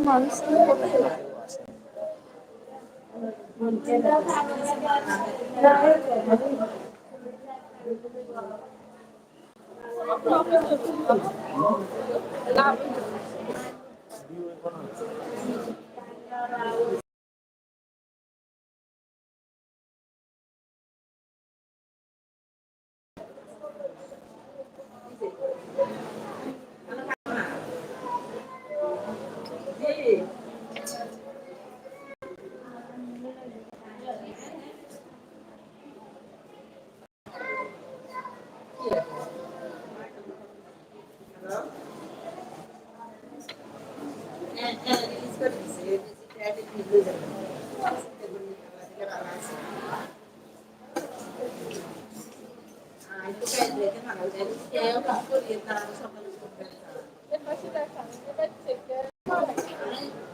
মানুষ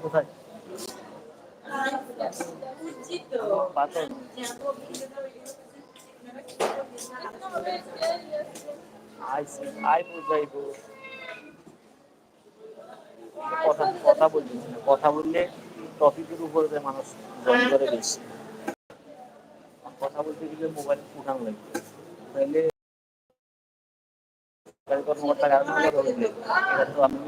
কোথায়? পাথর আইসি আই বুঝাইবো কথা কথা কথা বললে টপিকের উপরে মানুষ করে বেশি। কথা বলতে গেলে মোবাইল উঠান লাগবে তাহলে তো আমি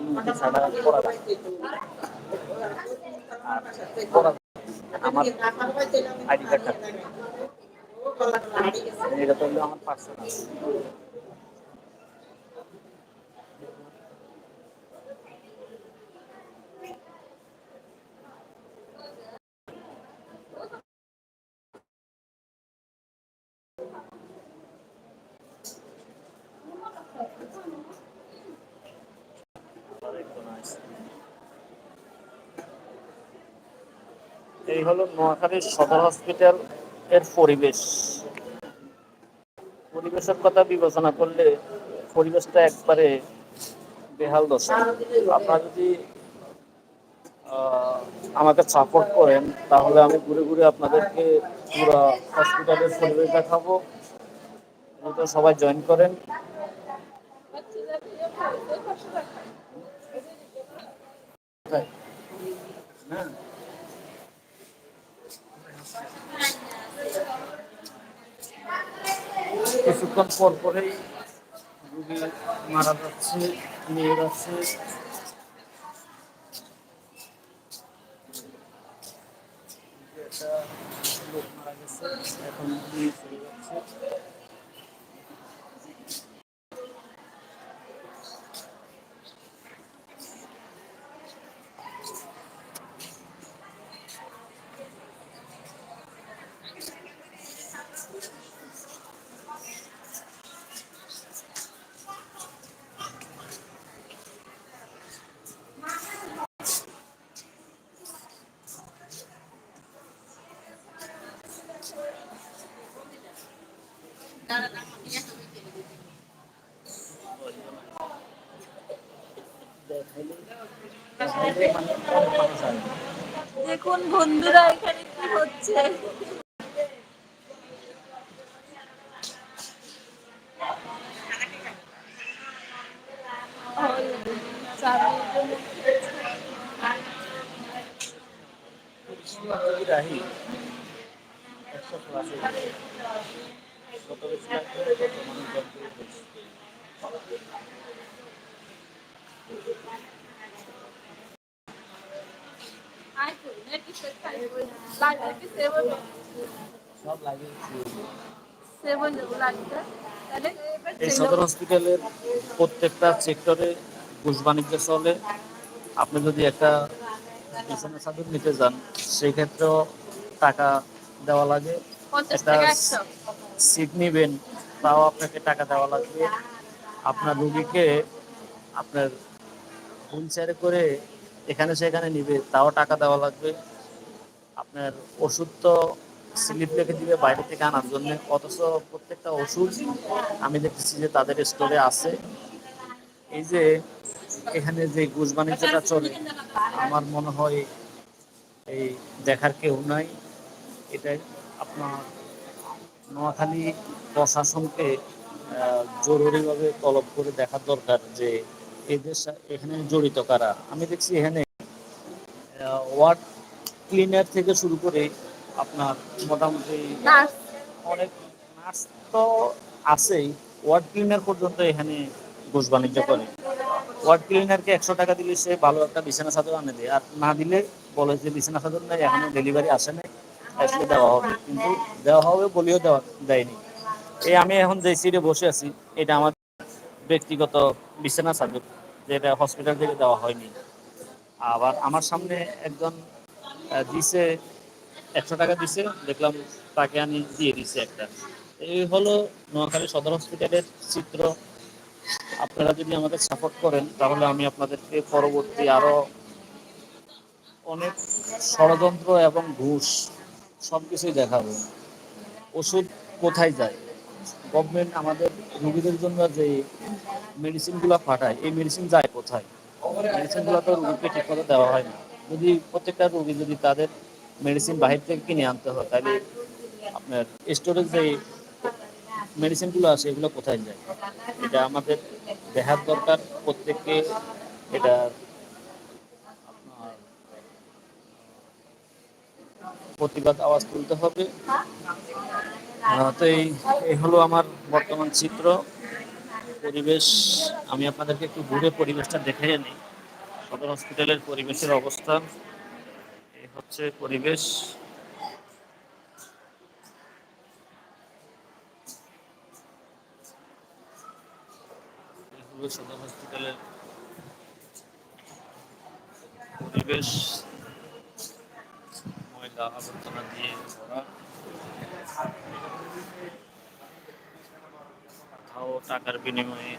আমার আইডি কার্ড থাকবে। এটা আমার পার্সোনাল এই হলো নোয়াখালীর সদর হসপিটাল এর পরিবেশ। পরিবেশের কথা বিবেচনা করলে পরিবেশটা একবারে বেহাল দশা। আপনারা যদি আমাকে সাপোর্ট করেন, তাহলে আমি ঘুরে ঘুরে আপনাদেরকে পুরো হসপিটালের পরিবেশ দেখাবো। সবাই জয়েন করেন। হ্যাঁ। কিছুক্ষণ পর পরেই রুগী মারা যাচ্ছে নিয়ে যাচ্ছে লোক মারা গেছে এখন চলে যাচ্ছে। দেখুন বন্ধুরা এখানে কি হচ্ছে কত বেশি লাগবে কত মানুষ জব করে ফেলছে। সব লাগিয়েছি এই সদর হসপিটালের প্রত্যেকটা সেক্টরে ঘুষ বাণিজ্য চলে। আপনি যদি একটা বিছানা চাদর নিতে যান সেই ক্ষেত্রেও টাকা দেওয়া লাগে। একটা সিট নিবেন তাও আপনাকে টাকা দেওয়া লাগবে। আপনার রুগীকে আপনার হুইল চেয়ারে করে এখানে সেখানে নিবে তাও টাকা দেওয়া লাগবে। আপনার ওষুধ তো স্লিপ রেখে দিবে, বাইরে থেকে আনার জন্য। অথচ প্রত্যেকটা ওষুধ আমি দেখতেছি যে তাদের স্টোরে আছে। এই যে এখানে যে ঘুষ বাণিজ্যটা চলে, আমার মনে হয় এই দেখার কেউ নাই। এটাই আপনার নোয়াখালী প্রশাসনকে জরুরিভাবে তলব করে দেখার দরকার যে এদের এখানে জড়িত কারা। আমি দেখছি এখানে ওয়ার্ড ক্লিনার থেকে শুরু করে আপনার মোটামুটি অনেক নার্স তো আছেই। ওয়ার্ড ক্লিনার পর্যন্ত এখানে ঘুষ বাণিজ্য করে। ওয়ার্ড ক্লিনারকে একশো টাকা দিলে সে ভালো একটা বিছানা চাদর আনে দেয়। আর না দিলে বলে যে বিছানা চাদর নাই এখনও ডেলিভারি আসে নাই আসলে দেওয়া হবে। কিন্তু দেওয়া হবে বলেও দেওয়া দেয়নি। এই আমি এখন যে সিটে বসে আছি এটা আমার ব্যক্তিগত বিছানা চাদর যেটা হসপিটাল থেকে দেওয়া হয়নি। আবার আমার সামনে একজন দিছে, একশো টাকা দিছে, দেখলাম তাকে আমি দিয়ে দিছে একটা। এই হলো নোয়াখালী সদর হসপিটালের চিত্র। আপনারা যদি আমাদের সাপোর্ট করেন, তাহলে আমি আপনাদেরকে পরবর্তী আরও অনেক ষড়যন্ত্র এবং ঘুষ সব কিছুই দেখাবো। ওষুধ কোথায় যায়? গভর্নমেন্ট আমাদের রুগীদের জন্য যে মেডিসিনগুলো পাঠায়, এই মেডিসিন যায় কোথায়? মেডিসিনগুলো তো রোগীকে ঠিকমতো দেওয়া হয় না। যদি প্রত্যেকটা রোগী যদি তাদের মেডিসিন বাহির থেকে কিনে আনতে হয়, তাহলে আপনার স্টোরেজ যে মেডিসিনগুলো আছে এগুলো কোথায় যায়? এটা আমাদের দেখার দরকার, প্রত্যেককে এটা প্রতিবাদ আওয়াজ তুলতে হবে। তো এই এই হলো আমার বর্তমান চিত্র। পরিবেশ, আমি আপনাদেরকে একটু ঘুরে পরিবেশটা দেখে নিই। সদর হসপিটালের পরিবেশের অবস্থা। এই হচ্ছে পরিবেশ। সদর হসপিটালের পরিবেশ। ময়লা আবর্জনা দিয়ে ভরা। টাকার বিনিময়ে